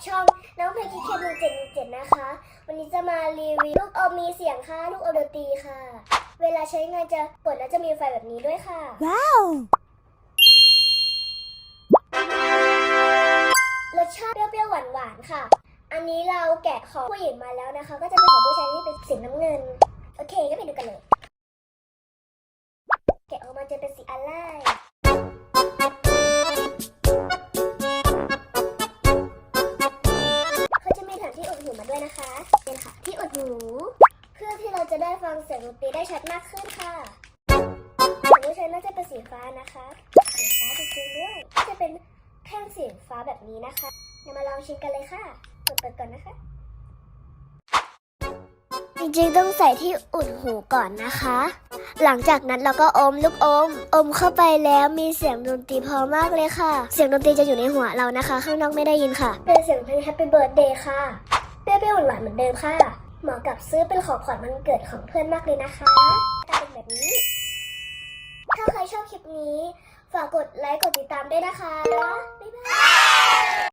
พบกับช่องน้องเพลงคิดเคหนึ่งเจ็ดหนึ่งเจ็ดนะคะ วันนี้จะมารีวิวลูกอมมีเสียงค่ะลูกอมดนตรีค่ะ เวลาใช้งานจะกดแล้วจะมีไฟแบบนี้ด้วยค่ะ ว้าว รสชาติเปรี้ยวๆหวานๆค่ะ อันนี้เราแกะของผู้หญิงมาแล้วนะคะ ก็จะเป็นของผู้ชายที่เป็นสีน้ำเงิน โอเคก็ไปดูกันเลย แกะออกมาจะเป็นสีอะไร ดหูมาด้วยนะคะ เป็นค่ะที่อุดหูเพื่อที่เราจะได้ฟังเสียงดนตรีได้ชัดมากขึ้นค่ะของผู้ชายน่าจะเป็นสีฟ้านะคะสีฟ้าจริงๆด้วยก็จะเป็นแท่งสีฟ้าแบบนี้นะคะเดี๋ยวมาลองชิมกันเลยค่ะกดเปิดก่อนนะคะจริงๆต้องใส่ที่อุดหูก่อนนะคะ หลังจากนั้นเราก็อมลูกอม อมเข้าไปแล้วมีเสียงดนตรีเพอมากเลยค่ะ เสียงดนตรีจะอยู่ในหัวเรานะคะ ข้างนอกไม่ได้ยินค่ะ เป็นเสียงเพลง Happy Birthday ค่ะ เปรี้ยวหวานเหมือนเดิมค่ะ เหมาะกับซื้อเป็นของขวัญวันเกิดของเพื่อนมากเลยนะคะตาเป็นแบบนี้ ถ้าใครชอบคลิปนี้ ฝากกดไลค์กดติดตามด้วยนะคะ บ๊ายบาย